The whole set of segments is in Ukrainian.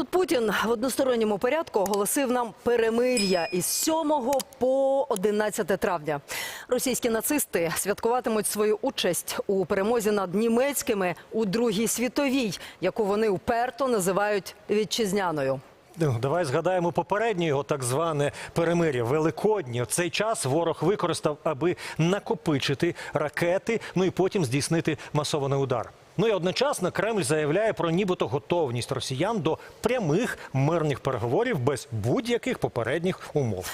Тут Путін в односторонньому порядку оголосив нам перемир'я із 7 по 11 травня. Російські нацисти святкуватимуть свою участь у перемозі над німецькими у Другій світовій, яку вони уперто називають вітчизняною. Ну, Давай згадаємо попереднє його так зване перемир'я Великоднє. Цей час ворог використав, аби накопичити ракети, ну і потім здійснити масований удар. Ну і одночасно Кремль заявляє про нібито готовність росіян до прямих мирних переговорів без будь-яких попередніх умов.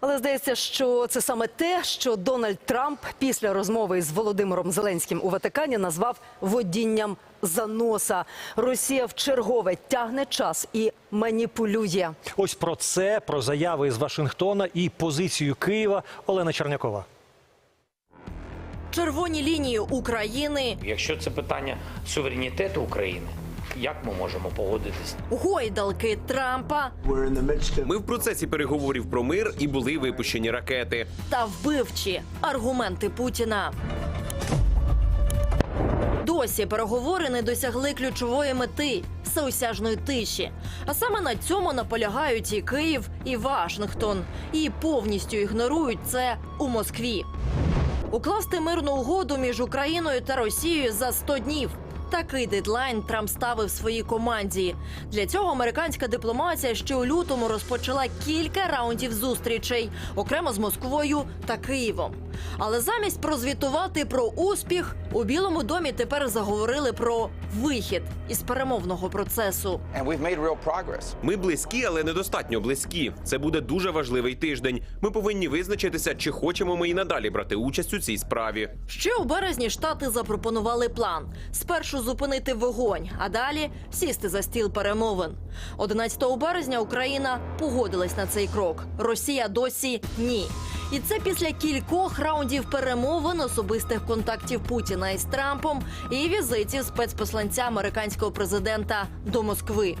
Але здається, що це саме те, що Дональд Трамп після розмови із Володимиром Зеленським у Ватикані назвав водінням за носа. Росія в чергове тягне час і маніпулює. Ось про це, про заяви з Вашингтона і позицію Києва Олена Чернякова. Червоні лінії України, Якщо це питання суверенітету України, як ми можемо погодитись? гойдалки Трампа Ми в процесі переговорів про мир і були випущені ракети. та вбивчі аргументи Путіна. Досі переговори не досягли ключової мети всеосяжної тиші. А саме на цьому наполягають і Київ, і Вашингтон, і повністю ігнорують це у Москві. Укласти мирну угоду між Україною та Росією за 100 днів. Такий дедлайн Трамп ставив своїй команді. Для цього американська дипломатія ще у лютому розпочала кілька раундів зустрічей, окремо з Москвою та Києвом. Але замість прозвітувати про успіх, у Білому домі тепер заговорили про вихід із перемовного процесу. Ми близькі, але недостатньо близькі. Це буде дуже важливий тиждень. Ми повинні визначитися, чи хочемо ми і надалі брати участь у цій справі. Ще у березні штати запропонували план: спершу зупинити вогонь, а далі сісти за стіл перемовин. 11 березня Україна погодилась на цей крок. Росія досі ні. І це після кількох раундів перемовин, особистих контактів Путіна із Трампом і візитів спецпосланця американського президента до Москви.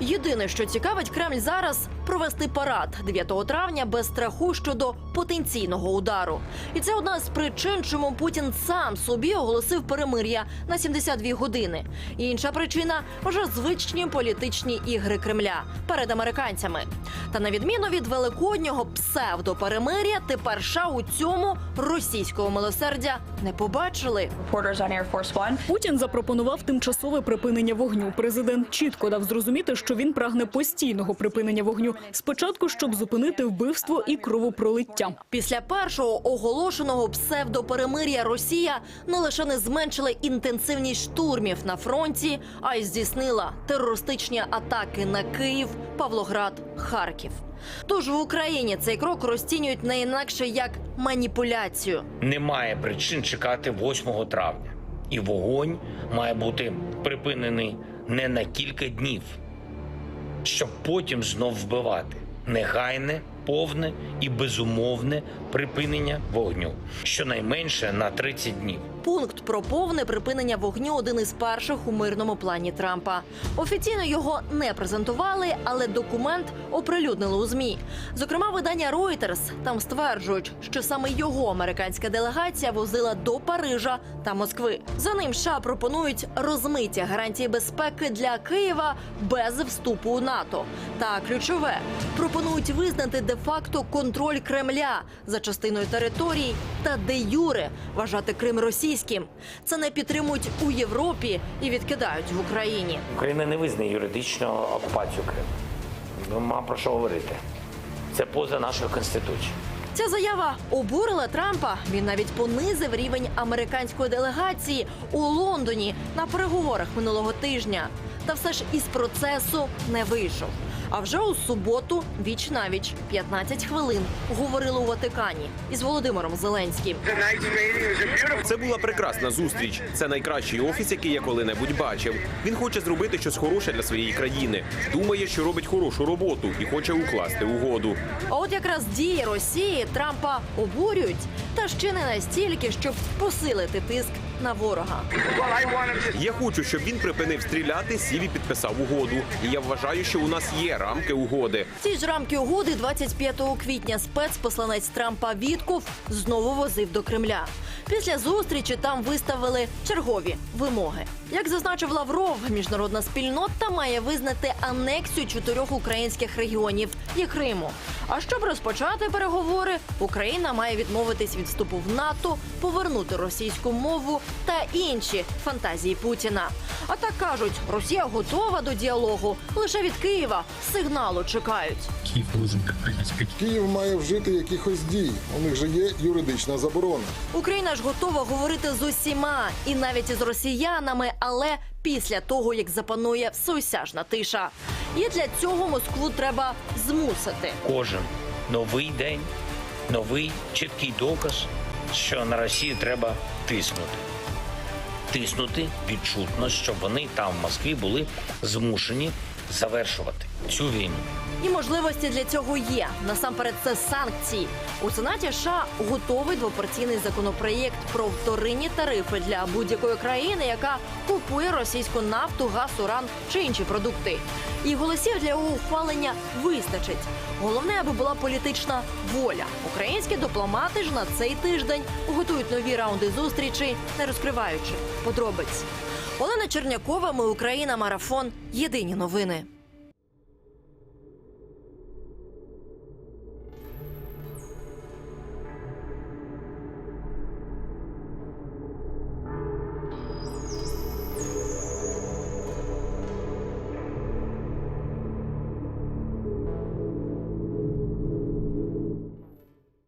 Єдине, що цікавить Кремль зараз провести парад 9 травня без страху щодо потенційного удару. І це одна з причин, чому Путін сам собі оголосив перемир'я на 72 години. Інша причина вже звичні політичні ігри Кремля перед американцями. Та на відміну від великоднього псевдоперемир'я, тепер США у цьому російського милосердя не побачили. reporters on Air Force One. Путін запропонував тимчасове припинення вогню. Президент чітко дав зрозуміти, що він прагне постійного припинення вогню. Спочатку, щоб зупинити вбивство і кровопролиття. Після першого оголошеного псевдоперемир'я Росія не лише не зменшила інтенсивність штурмів на фронті, а й здійснила терористичні атаки на Київ, Павлоград, Харків. Тож в Україні цей крок розцінюють не інакше як маніпуляцію. Немає причин чекати 8 травня, і вогонь має бути припинений не на кілька днів, щоб потім знов вбивати. Негайне, повне і безумовне припинення вогню, щонайменше на 30 днів. Пункт про повне припинення вогню один із перших у мирному плані Трампа. Офіційно його не презентували, але документ оприлюднили у змі. Зокрема, видання Reuters там стверджують, що саме його американська делегація возила до Парижа та Москви. За ним США пропонують розмиті гарантії безпеки для Києва без вступу у НАТО. Та ключове пропонують визнати де-факто контроль Кремля за частиною територій та де юре вважати Крим російським. Це не підтримують у Європі і відкидають в Україні. Україна не визнає юридично окупацію Криму. Нема про що говорити. Це поза нашою конституцією. Ця заява обурила Трампа. Він навіть понизив рівень американської делегації у Лондоні на переговорах минулого тижня. Та все ж із процесу не вийшов. А вже у суботу віч навіч 15 хвилин говорили у Ватикані із Володимиром Зеленським. Це була прекрасна зустріч. Це найкращий офіс, який я коли-небудь бачив. Він хоче зробити щось хороше для своєї країни. Думає, що робить хорошу роботу і хоче укласти угоду. А от якраз дії Росії Трампа обурюють, та ще не настільки, щоб посилити тиск на ворога. Я хочу, щоб він припинив стріляти, сів і підписав угоду. І я вважаю, що у нас є рамки угоди. Ці ж рамки угоди 25 квітня спецпосланець Трампа Вітков знову возив до Кремля. Після зустрічі там виставили чергові вимоги. Як зазначив Лавров, міжнародна спільнота має визнати анексію чотирьох українських регіонів і Криму. А щоб розпочати переговори, Україна має відмовитись від вступу в НАТО, повернути російську мову та інші фантазії Путіна. А так кажуть, Росія готова до діалогу лише від Києва. Сигналу чекають. Киев должен принять Київ має вжити якихось дій. У них же є юридична заборона. Україна ж готова говорити з усіма і навіть із росіянами, але після того як запанує всеосяжна тиша. І для цього Москву треба змусити. Кожен новий день, новий чіткий доказ, що на Росію треба тиснути. Тиснути відчутно, щоб вони там в Москві були змушені завершувати цю війну. І можливості для цього є. Насамперед, це санкції. У Сенаті США готовий двопартійний законопроєкт про вторинні тарифи для будь-якої країни, яка купує російську нафту, газ, уран чи інші продукти. І голосів для його ухвалення вистачить. Головне, аби була політична воля. Українські дипломати ж на цей тиждень готують нові раунди зустрічей, не розкриваючи подробиць. Олена Чернякова, ми Україна, марафон. Єдині новини.